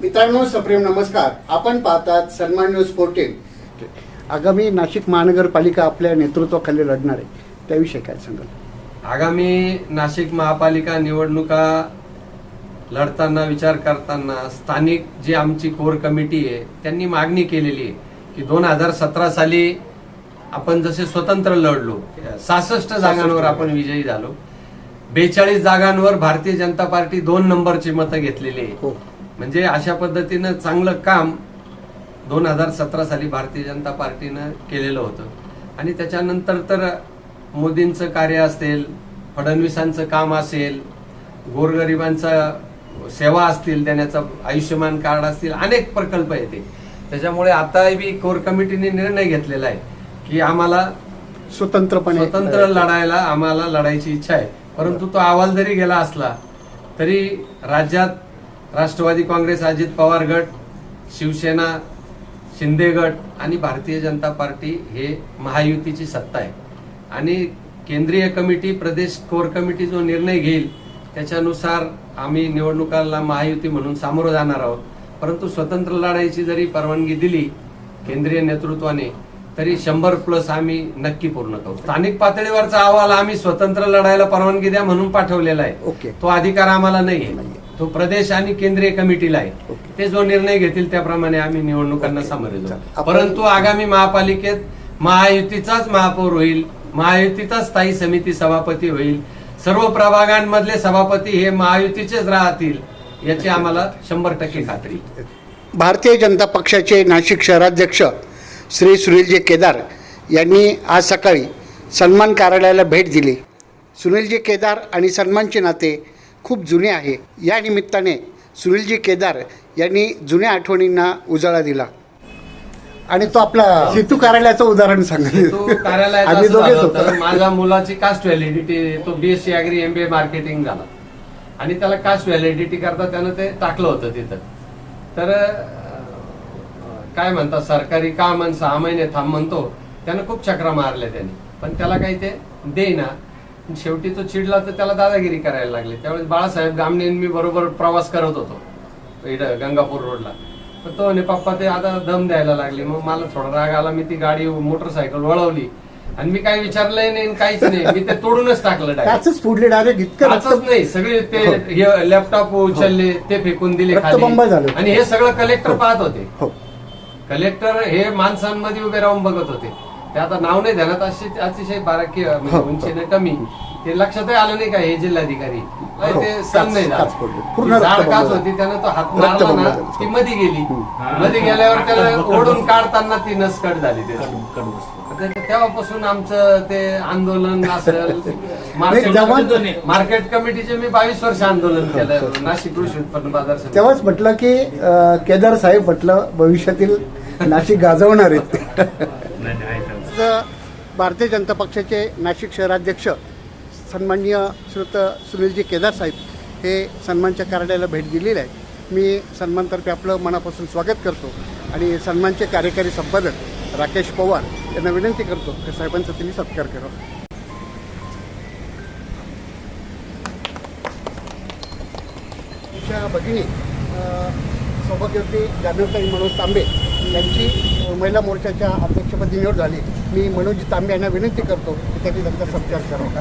मित्रांनो सप्रेम नमस्कार. आपण पाहतात सन्मान न्यूज फोर्टीन आगामी नाशिक महानगरपालिका आपल्या नेतृत्वाखाली लढणार आहे. त्याविषयी काय सांगाल? आगामी नाशिक महापालिका निवडणुका लढताना विचार करताना स्थानिक जी आमची कोर कमिटी आहे त्यांनी मागणी केलेली आहे की दोन हजार सतरा साली आपण जसे स्वतंत्र लढलो सहासष्ट जागांवर आपण विजयी झालो. बेचाळीस जागांवर भारतीय जनता पार्टी दोन नंबरची मतं घेतलेली आहे. हो. म्हणजे अशा पद्धतीनं चांगलं काम दोन हजार सतरा साली भारतीय जनता पार्टीनं केलेलं होतं. आणि त्याच्यानंतर तर मोदींचं कार्य असेल फडणवीसांचं काम असेल गोरगरिबांचा सेवा असतील देण्याचं आयुष्यमान कार्ड असतील अनेक प्रकल्प येते त्याच्यामुळे आता बी कोर कमिटीने निर्णय घेतलेला आहे की आम्हाला स्वतंत्रपणे स्वतंत्र लढायला आम्हाला लढायची इच्छा आहे. परंतु तो अहवाल जरी गेला असला तरी राज्यात राष्ट्रवादी काँग्रेस अजित पवार गट शिवसेना शिंदे गट आणि भारतीय जनता पार्टी हे महायुतीची सत्ता आहे. आणि केंद्रीय कमिटी प्रदेश कोर कमिटी जो निर्णय घेईल त्याच्यानुसार आम्ही निवडणुकाला महायुती म्हणून सामोरं जाणार आहोत. परंतु स्वतंत्र लढाईची जरी परवानगी दिली केंद्रीय नेतृत्वाने तरी शंभर प्लस आम्ही नक्की पूर्ण करू. स्थानिक पातळीवरचा अहवाल आम्ही स्वतंत्र लढायला परवानगी द्या म्हणून पाठवलेला आहे. ओके. तो अधिकार आम्हाला नाहीये. तो प्रदेश आणि केंद्रीय कमिटीला आहे. ते जो निर्णय घेतील त्याप्रमाणे आम्ही निवडणुकांना सामोरे जाऊ. परंतु आगामी महापालिकेत महायुतीचाच महापौर होईल महायुतीचाच स्थायी समिती सभापती होईल सर्व प्रभागांमधले सभापती हे महायुतीचेच राहतील याची आम्हाला शंभर टक्के खात्री भारतीय जनता पक्षाचे नाशिक शहराध्यक्ष श्री सुनीलजी केदार यांनी आज सकाळी सन्मान कार्यालयाला भेट दिली. सुनीलजी केदार आणि सन्मानचे नाते खूप जुने आहे. या निमित्ताने सुनीलजी केदार यांनी जुन्या आठवणींना उजाळा दिला. आणि तो आपला सेतू कार्यालयाचं उदाहरण सांगा तो कार्यालयात आम्ही असं दोघेच झालं होतं, होतो. माझ्या मुलाची कास्ट व्हॅलिडिटी तो बीएससी अॅग्री एमबीए मार्केटिंग झाला. आणि त्याला कास्ट व्हॅलिडिटी करता त्यानं ते टाकलं होतं तिथं. तर काय म्हणतात सरकारी काम सहा महिने थांब म्हणतो. त्यानं खूप चक्रा मारल्या त्याने. पण त्याला काही ते देईना. शेवटी तो चिडला तर त्याला दादागिरी करायला लागली. त्यावेळेस बाळासाहेब गामणे मी बरोबर प्रवास करत होतो इथं गंगापूर रोडला. तर तो म्हणे पप्पा ते आता दम द्यायला लागले. मग मला थोडा राग आला. मी ती गाडी मोटरसायकल वळवली. आणि मी काही विचारलंय नाही आणि काहीच नाही. मी ते तोडूनच टाकलं. त्याच फुडले डायरेक्ट नाही. सगळे ते लॅपटॉप उचलले ते फेकून दिले खाली. आणि हे सगळं कलेक्टर पाहत होते. हो. कलेक्टर हे माणसांमध्ये उभे राहून बघत होते. ते आता नाव नाही ध्यानात अशी अतिशय बाराकी म्हणजे हो, उंचीने कमी. ते लक्षातही आलं नाही का हे जिल्हाधिकारी? हो, ते सण नाही झाड काच. होती त्यानं तो हात मारला ना. ती मध्ये गेली. मध्ये गेल्यावर त्याला ओढून काढताना ती नसकट झाली तेव्हापासून आमचं ते आंदोलन असेल मार्केट मार्केट कमिटीचे मी बावीस वर्ष आंदोलन केलं. नाशिक कृषी उत्पन्न बाजार. तेव्हाच म्हटलं की केदार साहेब म्हटलं भविष्यातील नाशिक गाजवणार आहेत. आज भारतीय जनता पक्षाचे नाशिक शहराध्यक्ष सन्माननीय श्रुत सुनीलजी केदार साहेब हे सन्मानच्या कार्यालयाला भेट दिलेली आहे. मी सन्मानतर्फे आपलं मनापासून स्वागत करतो आणि सन्मानचे कार्यकारी संपादक राकेश पवार यांना विनंती करतो की साहेबांचा त्यांनी सत्कार करावा भगिनी अ, सौभाग्यवती जानवताई मनोज तांबे यांची महिला मोर्चाच्या अध्यक्षपदी निवड झाली मी मनोज तांबे यांना विनंती करतो की त्यांनी त्यांचा सत्कार करावा.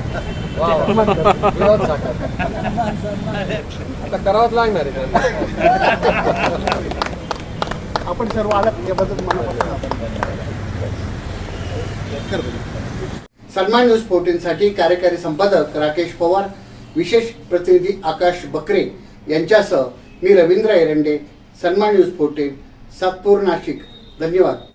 आता करावंच लागणार आहे. आपण सर्व आलात याबद्दल मनापासून बरं. सन्मान न्यूज फोर्टीनसाठी कार्यकारी संपादक राकेश पवार विशेष प्रतिनिधी आकाश बकरे यांच्यासह मी रवींद्र एरंडे सन्मान न्यूज फोर्टीन सातपूर नाशिक धन्यवाद